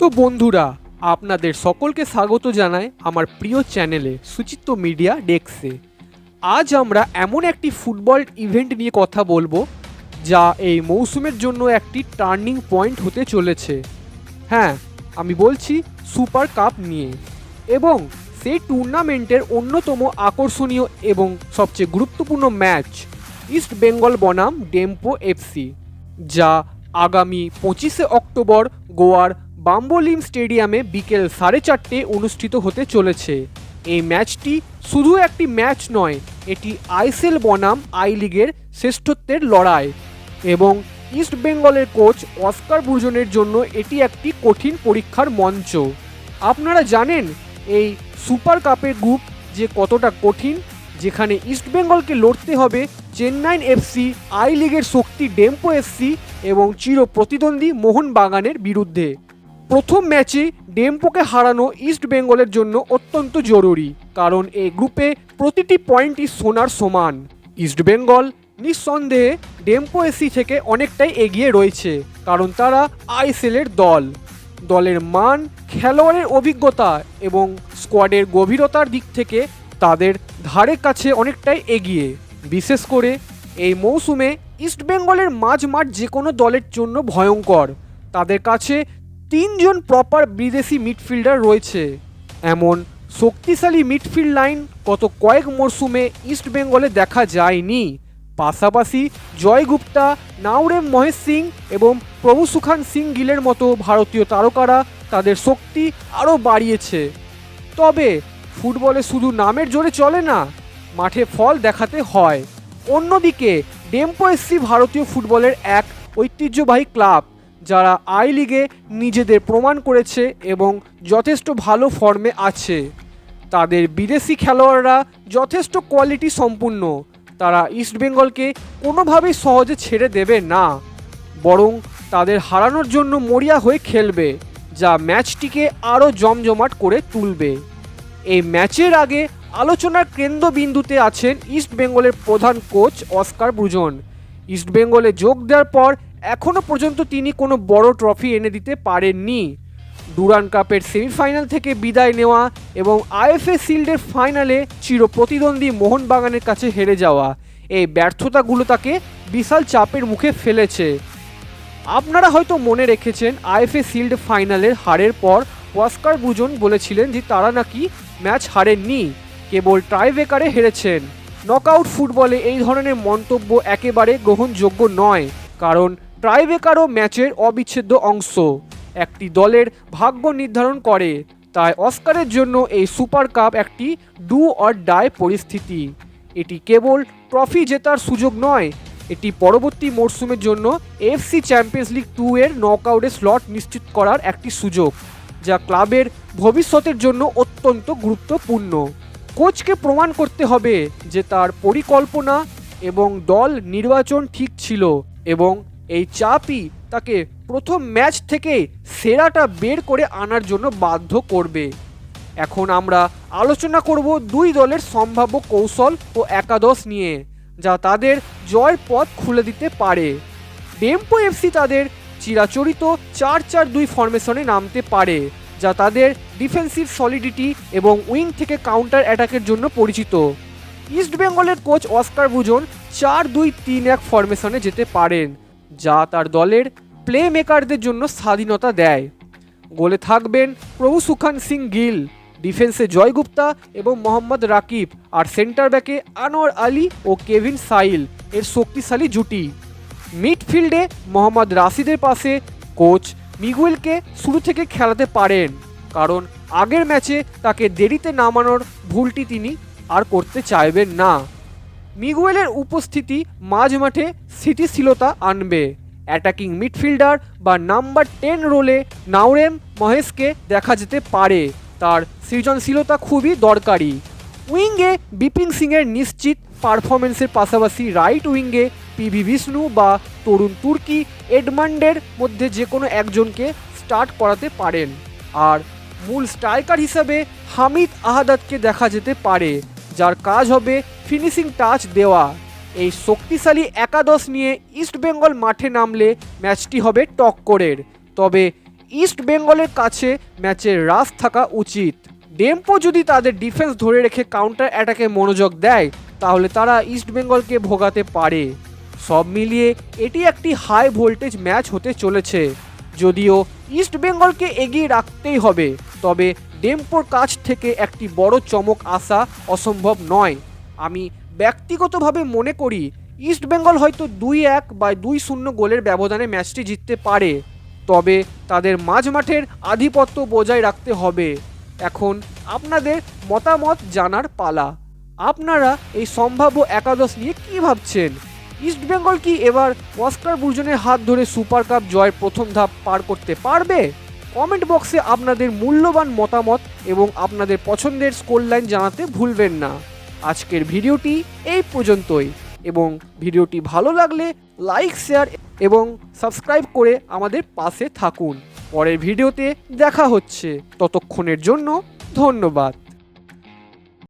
তো বন্ধুরা, আপনাদের সকলকে স্বাগত জানায় আমার প্রিয় চ্যানেলে, সুচিত্র মিডিয়া ডেস্কে আজ আমরা এমন একটি ফুটবল ইভেন্ট নিয়ে কথা বলব, যা এই মৌসুমের জন্য একটি টার্নিং পয়েন্ট হতে চলেছে। হ্যাঁ আমি বলছি সুপার কাপ নিয়ে। এবং সেই টুর্নামেন্টের অন্যতম আকর্ষণীয় এবং সবচেয়ে গুরুত্বপূর্ণ ম্যাচ ইস্ট বেঙ্গল বনাম ডেম্পো এফসি, যা আগামী পঁচিশে অক্টোবর গোয়ার বাম্বোলিম স্টেডিয়ামে বিকেল সাড়ে চারটে অনুষ্ঠিত হতে চলেছে। এই ম্যাচটি শুধু একটি ম্যাচ নয়, এটি আইসেল বনাম আই লিগের শ্রেষ্ঠত্বের লড়াই এবং ইস্ট বেঙ্গলের কোচ অস্কার ব্রুজনের জন্য এটি একটি কঠিন পরীক্ষার মঞ্চ। আপনারা জানেন, এই সুপার কাপের গ্রুপ যে কতটা কঠিন, যেখানে ইস্টবেঙ্গলকে লড়তে হবে চেন্নাইন এফসি আই লিগের শক্তি ডেম্পো এফসি এবং চির প্রতিদ্বন্দ্বী মোহনবাগানের বিরুদ্ধে। প্রথম ম্যাচে ডেম্পোকে হারানো ইস্ট বেঙ্গলের জন্য অত্যন্ত জরুরি, কারণ এই গ্রুপে প্রতিটি পয়েন্টই সোনার সমান। ইস্ট বেঙ্গল নিঃসন্দেহে ডেম্পো এসি থেকে অনেকটাই এগিয়ে রয়েছে, কারণ তারা আইসেলের দল। দলের মান, খেলোয়াড়ের অভিজ্ঞতা এবং স্কোয়াডের গভীরতার দিক থেকে তাদের ধারে কাছে অনেকটাই এগিয়ে। বিশেষ করে এই মৌসুমে ইস্টবেঙ্গলের মাঝ মাঠ যে কোনো দলের জন্য ভয়ঙ্কর। তাদের কাছে তিনজন প্রপার বিদেশি মিডফিল্ডার রয়েছে। এমন শক্তিশালী মিডফিল্ড লাইন গত কয়েক মরশুমে ইস্টবেঙ্গলে দেখা যায়নি। পাশাপাশি জয় গুপ্তা নাওরেম মহেশ সিং এবং প্রভু সুখান সিং গিলের মতো ভারতীয় তারকারা তাদের শক্তি আরও বাড়িয়েছে। তবে ফুটবলে শুধু নামের জোরে চলে না, মাঠে ফল দেখাতে হয়। অন্যদিকে ডেম্পো এসসি ভারতীয় ফুটবলের এক ঐতিহ্যবাহী ক্লাব যারা আই লিগে নিজেদের প্রমাণ করেছে এবং যথেষ্ট ভালো ফর্মে আছে। তাদের বিদেশি খেলোয়াড়রা যথেষ্ট কোয়ালিটি সম্পূর্ণ। তারা ইস্টবেঙ্গলকে কোনোভাবেই সহজে ছেড়ে দেবে না। বরং তাদের হারানোর জন্য মরিয়া হয়ে খেলবে, যা ম্যাচটিকে আরও জমজমাট করে তুলবে। এই ম্যাচের আগে আলোচনার কেন্দ্রবিন্দুতে আছেন ইস্টবেঙ্গলের প্রধান কোচ অস্কার ব্রুজন। ইস্টবেঙ্গলে যোগ দেওয়ার পর এখনও পর্যন্ত তিনি কোনো বড় ট্রফি এনে দিতে পারেননি। ডুরান কাপের সেমিফাইনাল থেকে বিদায় নেওয়া এবং আইএফএ শিল্ডের ফাইনালে চির প্রতিদ্বন্দ্বী মোহনবাগানের কাছে হেরে যাওয়া। এই ব্যর্থতাগুলো তাকে বিশাল চাপের মুখে ফেলেছে। আপনারা হয়তো মনে রেখেছেন, আইএফএ শিল্ড ফাইনালের হারের পর ওয়াস্কার বুজন বলেছিলেন যে তারা নাকি ম্যাচ হারেননি, কেবল ট্রাইবেকারে হেরেছেন। নকআউট ফুটবলে এই ধরনের মন্তব্য একেবারে গ্রহণযোগ্য নয়, কারণ ট্রাইবেকারও ম্যাচের অবিচ্ছেদ্য অংশ। একটি দলের ভাগ্য নির্ধারণ করে, তাই অস্কারের জন্য এই সুপার কাপ একটি ডু অর ডাই পরিস্থিতি। এটি কেবল ট্রফি জেতার সুযোগ নয়, এটি পরবর্তী মরশুমের জন্য এফসি চ্যাম্পিয়ন্স লিগ টু এর নকআউটের স্লট নিশ্চিত করার একটি সুযোগ, যা ক্লাবের ভবিষ্যতের জন্য অত্যন্ত গুরুত্বপূর্ণ। কোচকে প্রমাণ করতে হবে যে তার পরিকল্পনা এবং দল নির্বাচন ঠিক ছিল এবং এই চাপই তাকে প্রথম ম্যাচ থেকে সেরাটা বের করে আনার জন্য বাধ্য করবে। এখন আমরা আলোচনা করব দুই দলের সম্ভাব্য কৌশল ও একাদশ নিয়ে, যা তাদের জয়ের পথ খুলে দিতে পারে। ডেম্পো এফসি তাদের চিরাচরিত চার চার দুই ফরমেশনে নামতে পারে, যা তাদের ডিফেন্সিভ সলিডিটি এবং উইং থেকে কাউন্টার অ্যাটাকের জন্য পরিচিত। ইস্ট বেঙ্গলের কোচ অস্কার ভুজন চার দুই তিন এক ফরমেশনে যেতে পারেন। যা তার দলের প্লে মেকারদের জন্য স্বাধীনতা দেয়। গোলে থাকবেন প্রভু সুখান সিং গিল ডিফেন্সে জয় গুপ্তা এবং মোহাম্মদ রাকিব আর সেন্টার ব্যাকে আনোয়ার আলী ও কেভিন সাইল এর শক্তিশালী জুটি। মিডফিল্ডে মোহাম্মদ রাশিদের পাশে কোচ মিগুয়েলকে শুরু থেকে খেলাতে পারেন, কারণ আগের ম্যাচে তাকে দেরিতে নামানোর ভুলটি তিনি আর করতে চাইবেন না। মিগুয়েলের উপস্থিতি মাঝ মাঠে স্থিতিশীলতা আনবে। অ্যাটাকিং মিডফিল্ডার বা নাম্বার টেন রোলে নাওরেম মহেশকে দেখা যেতে পারে। তার সৃজনশীলতা খুবই দরকারি। উইঙ্গে বিপিন সিংয়ের নিশ্চিত পারফরমেন্সের পাশাপাশি রাইট উইঙ্গে পিভি বিষ্ণু বা তরুণ তুর্কি এডমান্ডের মধ্যে যে কোনো একজনকে স্টার্ট করাতে পারেন। আর মূল স্ট্রাইকার হিসাবে হামিদ আহাদাদকে দেখা যেতে পারে। যার কাজ হবে ফিনিশিং টাচ দেওয়া। এই শক্তিশালী একাদশ নিয়ে ইস্টবেঙ্গল মাঠে নামলে ম্যাচটি হবে টক্করের তবে ইস্ট বেঙ্গলের কাছে ম্যাচের রাস থাকা উচিত। ডেম্পো যদি তাদের ডিফেন্স ধরে রেখে কাউন্টার অ্যাটাকে মনোযোগ দেয়, তাহলে তারা ইস্ট বেঙ্গলকে ভোগাতে পারে। সব মিলিয়ে এটি একটি হাই ভোল্টেজ ম্যাচ হতে চলেছে। যদিও ইস্ট বেঙ্গলকে এগিয়ে রাখতেই হবে, তবে ডেম্পোর কাছ থেকে একটি বড় চমক আসা অসম্ভব নয়। আমি ব্যক্তিগতভাবে মনে করি, ইস্ট বেঙ্গল হয়তো দুই এক বা দুই শূন্য গোলের ব্যবধানে ম্যাচটি জিততে পারে, তবে তাদের মাঝ মাঠের আধিপত্য বজায় রাখতে হবে। এখন আপনাদের মতামত জানার পালা। আপনারা এই সম্ভাব্য একাদশ নিয়ে কী ভাবছেন? ইস্ট বেঙ্গল কি এবার অস্কার বুর্জনের হাত ধরে সুপার কাপ জয়ের প্রথম ধাপ পার করতে পারবে? কমেন্ট বক্সে আপনাদের মূল্যবান মতামত এবং আপনাদের পছন্দের স্কোর লাইন জানাতে ভুলবেন না। আজকের ভিডিওটি এই পর্যন্তই এবং ভিডিওটি ভালো লাগলে লাইক, শেয়ার এবং সাবস্ক্রাইব করে আমাদের পাশে থাকুন। পরের ভিডিওতে দেখা হচ্ছে। ততক্ষণের জন্য ধন্যবাদ।